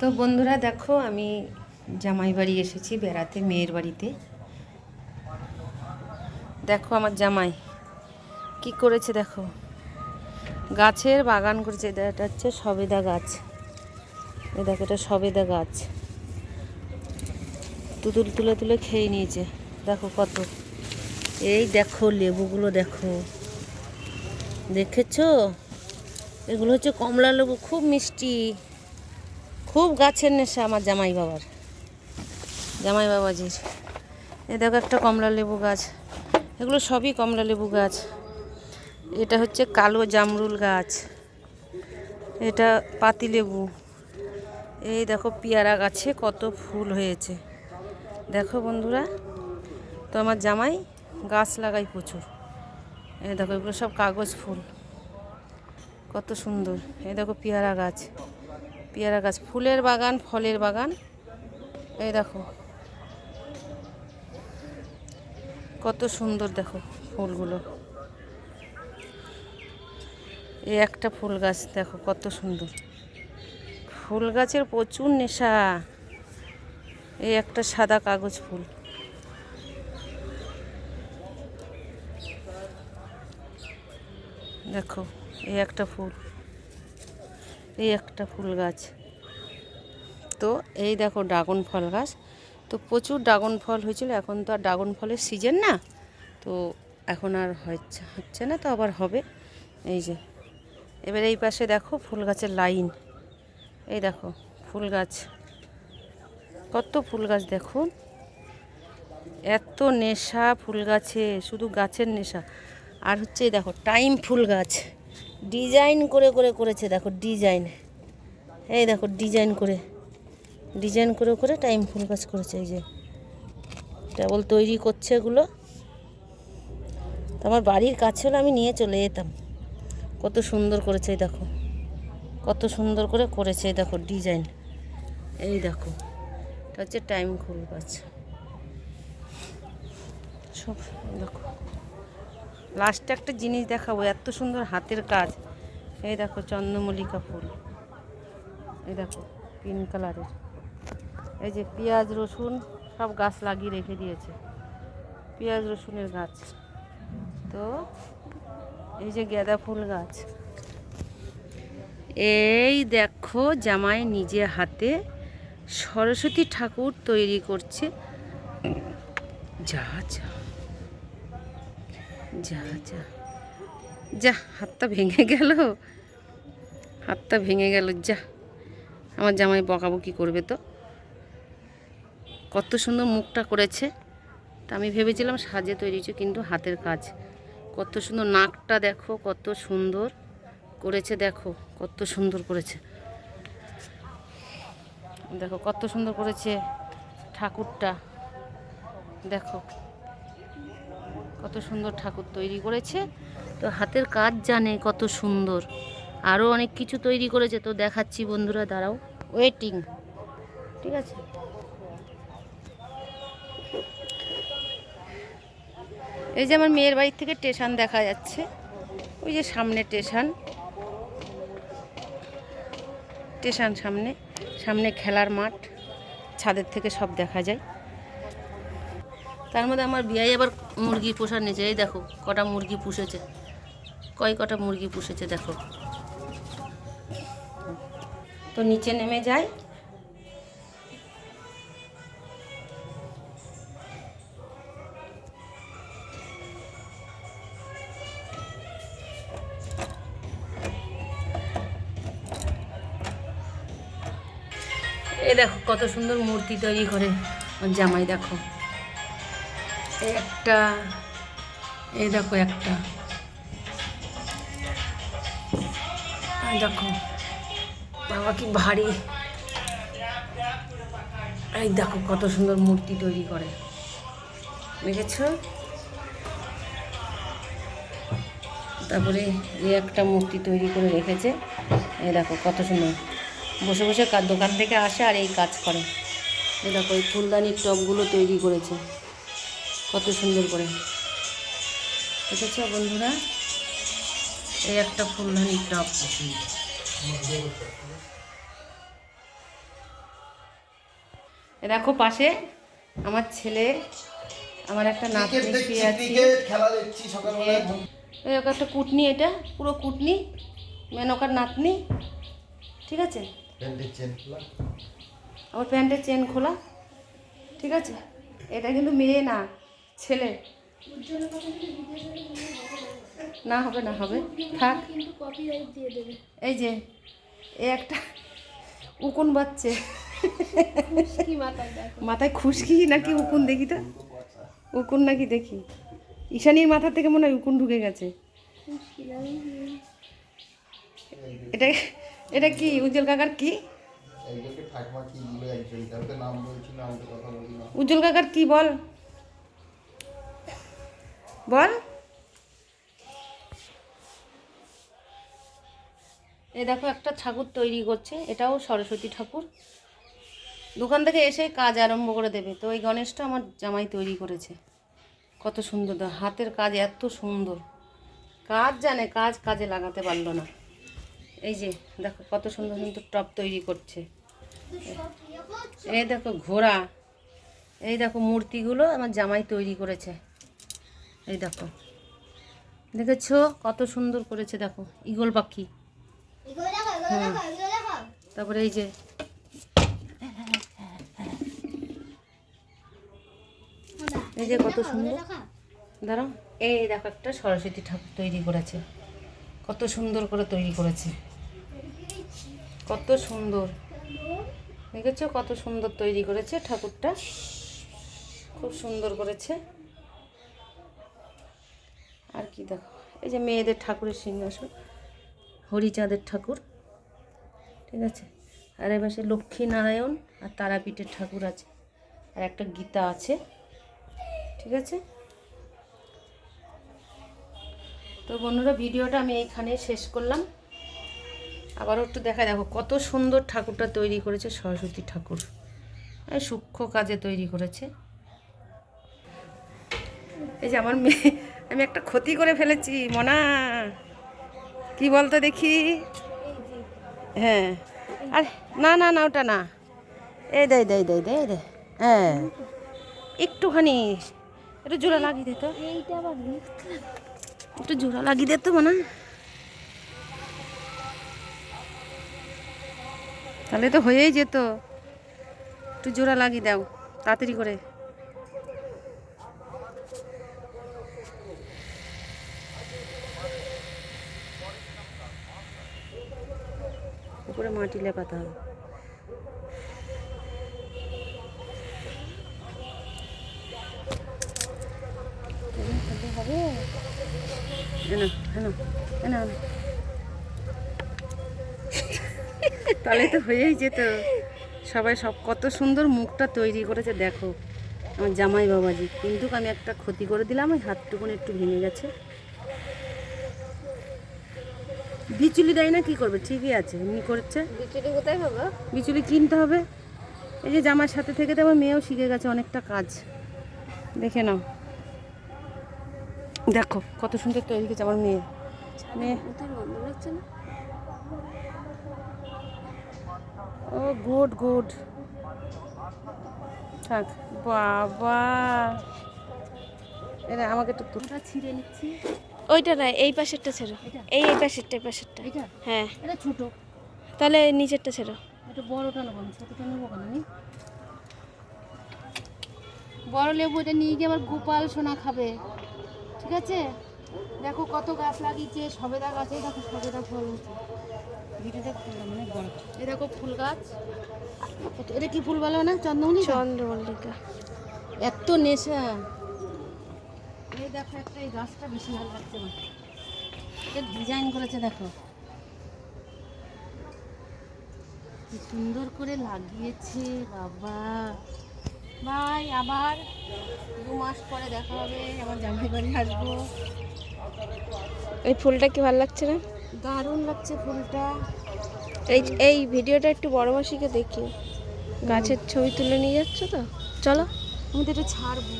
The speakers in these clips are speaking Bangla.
তো বন্ধুরা দেখো, আমি জামাই বাড়ি এসেছি বেড়াতে, মেয়ের বাড়িতে। দেখো আমার জামাই, কি করেছে দেখো? গাছের বাগান করেছে, এটা হচ্ছে সবেদা গাছ। এই দেখো, এটা সবেদা গাছ। তুতুল তুলে তুলে খেয়ে নিয়েছে। দেখো কত। এই দেখো, লেবুগুলো দেখো। দেখেছ? এগুলো হচ্ছে কমলা লেবু খুব মিষ্টি। খুব গাছের নেশা আমার জামাই বাবার। জামাই বাবাজির। এ দেখো একটা কমলা লেবু গাছ। এগুলো সবই কমলা লেবু গাছ। এটা হচ্ছে কালো জামরুল গাছ। এটা পাতি লেবু। এই দেখো পেয়ারা গাছে কত ফুল হয়েছে। দেখো বন্ধুরা, তো আমার জামাই গাছ লাগাই প্রচুর। এই দেখো এগুলো সব কাগজ ফুল। কত সুন্দর। এই দেখো পেয়ারা গাছ। পেয়ারা গাছ, ফুলের বাগান, ফলের বাগান। এই দেখো। কত সুন্দর দেখো ফুলগুলো। এই একটা ফুল গাছ দেখো কত সুন্দর। ফুল গাছের প্রচুর নেশা। এই একটা সাদা কাগজ ফুল। দেখো, এই একটা ফুল। এই একটা ফুল গাছ। তো এই দেখো ড্রাগন ফল গাছ। তো প্রচুর ড্রাগন ফল হয়েছিল, এখন তো আর ড্রাগন ফলের সিজন না। তো এখন আর হচ্ছে হচ্ছে না তো আবার হবে। এই যে, এবার এই পাশে দেখো ফুল গাছের লাইন এই দেখো ফুল গাছ। কত ফুল গাছ দেখুন। এত নেশা ফুল গাছে, শুধু গাছের নেশা। আর হচ্ছে দেখো টাইম ফুল গাছ। ডিজাইন করে করে করেছে, দেখো ডিজাইন। এই দেখো ডিজাইন করে ডিজাইন করে করে টাইম ফুল গাছ করেছে, এই যে। কেবল তৈরি করছে এগুলো। তো আমার বাড়ির কাছে হলে আমি নিয়ে চলে যেতাম। কত সুন্দর করেছে, এই দেখো। কত সুন্দর করে করেছে, এই দেখো ডিজাইন। এই দেখো, এটা হচ্ছে টাইম ফুল গাছ সব, দেখো। লাস্টে একটা জিনিস দেখাবো, এত সুন্দর হাতের কাজ। এই দেখো চন্দ্রমল্লিকা ফুল। এই দেখো পিঙ্ক কালারের এই যে পেঁয়াজ, রসুন সব গাছ লাগিয়ে রেখে দিয়েছে। পেঁয়াজ, রসুনের গাছ। তো এই যে গাঁদা ফুল গাছ। এই দেখো জামাই নিজে হাতে সরস্বতী ঠাকুর তৈরি করছে। যা যা। যা যা। যা, হাতটা ভেঙে গেল। হাতটা ভেঙে গেল, যা। আমার জামাই বকাবকি করবে তো। কত সুন্দর মুখটা করেছে। তা আমি ভেবেছিলাম সাজে তৈরি হয়েছে কিন্তু হাতের কাজ। কত সুন্দর নাকটা দেখো, কত সুন্দর করেছে, দেখো। কত সুন্দর করেছে। দেখো, কত সুন্দর করেছে ঠাকুরটা। দেখো। কত সুন্দর ঠাকুর তৈরি করেছে। তো হাতের কাজ জানে কত সুন্দর। আরও অনেক কিছু তৈরি করেছে, তো দেখাচ্ছি বন্ধুরা, দাঁড়াও। ওয়েটিং ঠিক আছে? এই যে আমার মেয়ের বাড়ির থেকে স্টেশন দেখা যাচ্ছে। ওই যে সামনে স্টেশন স্টেশন সামনে। সামনে খেলার মাঠ। ছাদের থেকে সব দেখা যায়। তার মধ্যে আমার বিয়াই আবার মুরগি পোষার নিচে এই দেখো, কটা মুরগি পুষেছে। কয় কটা মুরগি পুষেছে, দেখো। তো নিচে নেমে যায় এই দেখো, কত সুন্দর মূর্তি তৈরি করে। জামাই দেখো। একটা, এই দেখো একটা। দেখো, বাবা কি ভারী। এই দেখো কত সুন্দর মূর্তি তৈরি করে। দেখেছ? তারপরে এই একটা মূর্তি তৈরি করে রেখেছে। এই দেখো কত সুন্দর। বসে বসে দোকান থেকে আসে আর এই কাজ করে। এই দেখো এই ফুলদানির টপগুলো তৈরি করেছে। কত সুন্দর করে। দেখেছ বন্ধুরা? এই একটা ফুলদানি টপ দেখো পাশে আমার ছেলে আমার একটা নাতনি শুয়ে আছে। এই ওকে একটা কুটনি এটা পুরো কুটনি মেনকার নাতনি ঠিক আছে? আমার প্যান্টের চেন খোলা ঠিক আছে? এটা কিন্তু মেয়ে না। ছেলে। না হবে না হবে। থাক। এই যে এ একটা উকুন বাচ্চে মাথায় খুশকি নাকি উকুন দেখি তো? উকুন নাকি দেখি? ঈশানীর মাথা থেকে মনে হয় উকুন ঢুকে গেছে। এটা এটা কি উজ্জ্বল কাকার কি? উজ্জ্বল কাকার কি বল? বল। এ দেখো একটা ঠাকুর তৈরি করছে, এটাও সরস্বতী ঠাকুর। দোকান থেকে এসে কাজ আরম্ভ করে দেবে। তো এই গণেশটা আমার জামাই তৈরি করেছে। কত সুন্দর হাতের কাজ এত সুন্দর। কাজ জানে, কাজ কাজে লাগাতে পারল না। এই যে দেখো কত সুন্দর সুন্দর টপ তৈরি করছে। এই দেখো ঘোড়া, এই দেখো মূর্তিগুলো আমার জামাই তৈরি করেছে। এই দেখো। দেখেছ? কত সুন্দর করেছে দেখো। ইগল পাখি। দেখো তারপরে এই যে। এই যে কত সুন্দর। দাঁড়াও। এই দেখো একটা সরস্বতী ঠাকুর তৈরি করেছে। কত সুন্দর করে তৈরি করেছে। কত সুন্দর। দেখেছ? কত সুন্দর তৈরি করেছে ঠাকুরটা। খুব সুন্দর করেছে। আর কি দেখো, এই যে মেয়েদের ঠাকুরের সিংহাসন, হরিচাঁদের ঠাকুর, ঠিক আছে? আর এ পাশে লক্ষ্মী নারায়ণ আর তারাপীঠের ঠাকুর আছে, আর একটা গীতা আছে, ঠিক আছে? তো বন্ধুরা, ভিডিওটা আমি এইখানে শেষ করলাম। আবারও একটু দেখা, দেখো কত সুন্দর ঠাকুরটা তৈরি করেছে সরস্বতী ঠাকুর। সূক্ষ্ম কাজে তৈরি করেছে। এই যে আমার মেয়ে আমি একটা ক্ষতি করে ফেলেছি, মনা। কি বলতো দেখি? হ্যাঁ। আর, না না না, ওটা না। এই দে দে দে দে দে। হ্যাঁ। একটুখানি, একটু জোড়া লাগিয়ে দে তো। একটু জোড়া লাগিয়ে দে তো, মনে। তাহলে তো হয়েই যেত। একটু জোড়া লাগিয়ে দাও, তাড়াতাড়ি করে। উপরে মাটি লেপাতে হবে। তাহলে তো হয়েই যেত। সবাই সব কত সুন্দর মুখটা তৈরি করেছে, দেখো। আমার জামাই বাবাজি, কিন্তু আমি একটা ক্ষতি করে দিলাম, ওই হাতটুকুন একটু ভেঙে গেছে। বিচুলি দেয় না কি করবে? ঠিকই আছে এমনি করছে। বিচুলি কোথায় পাবো বিচুলি কিনতে হবে। এই যে জামার সাথে থেকে তো আমার মেয়েও শিখে গেছে অনেকটা কাজ। দেখে নাও। দেখো কত সুন্দর তৈরি হয়েছে আমার মেয়ে। মেয়ে। ও গুড গুড। থাক বাবা। এরা আমাকে তো ছিঁড়ে নিচ্ছি। ওইটা না এই পাশেরটা ছেড়ো। এই এই পাশেরটা এই পাশেরটা। এটা? হ্যাঁ। এটা ছোট। তাহলে নিচেরটা ছেড়ো। এটা বড়টা নেব আমি ছোটটা নেব কেন আমি বড় লেবু এটা নিয়ে গিয়ে আবার গোপাল সোনা খাবে। ঠিক আছে? দেখো কত গাছ লাগিয়েছে সবেদা গাছে দেখো সবেদা ফল। ভিডিওটা মানে বড়। এই দেখো ফুল গাছ। এটা- এটা কি ফুল বলো না চন্দ্রমল্লিকা? চন্দ্রমল্লিকা। এত নেশা। এই দেখো একটা এই গাছটা বেশি ভালো লাগছে আমার। এটা ডিজাইন করেছে দেখো। কি সুন্দর করে লাগিয়েছে বাবা। ভাই আবার দু মাস পরে দেখা হবে আমার জামাই বাড়ি আসব। এই ফুলটা কি ভালো লাগছে না? দারুণ লাগছে ফুলটা। এই এই ভিডিওটা একটু বড় মাসিকে দেখি। গাছের ছবি তুলে নিয়ে যাচ্ছ তো? চলো। আমি তো এটা ছাড়বো।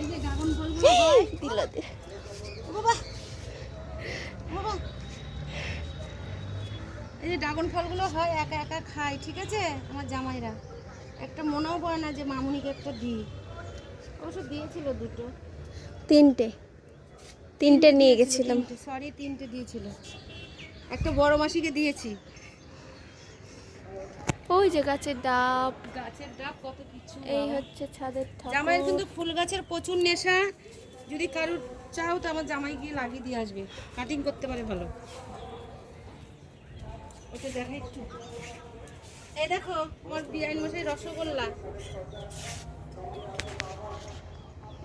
এই যে ড্রাগন ফলগুলো দিল বাবা ও বাবা এই যে ড্রাগন ফলগুলো হয় একা একা খায় ঠিক আছে? আমার জামাইরা। একটা মনেও পড়ে না যে মামুনিকে একটা দিই। অবশ্য দিয়েছিল দুটো। তিনটে। তিনটে নিয়ে গেছিলাম। সরি তিনটে দিয়েছিল। একটা বড় মাসিকে দিয়েছি। ওই যে গাছের ডাব। গাছের ডাব কত কিছু এই হচ্ছে ছাদের জামাইয়ের কিন্তু ফুল গাছের প্রচুর নেশা। যদি কারোর চাও তো আমার জামাই গিয়ে লাগিয়ে দিয়ে আসবে। কাটিং করতে পারে ভালো। ওটা দেখা একটু। এই দেখো আমার বিআইন মশাই রসগোল্লা।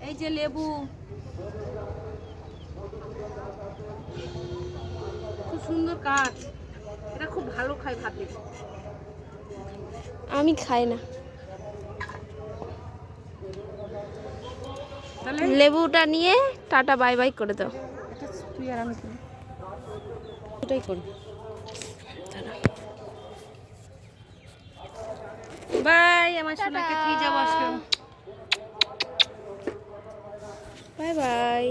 এই যে লেবু। খুব সুন্দর কাঠ এটা খুব ভালো খায় ভাতে। আমি খাই না। লেবুটা নিয়ে টাটা বাই বাই করে দাও। তুই আর আমি করি ওটাই করি বাই আমার সোনাকে তুই যাব আজকে বাই বাই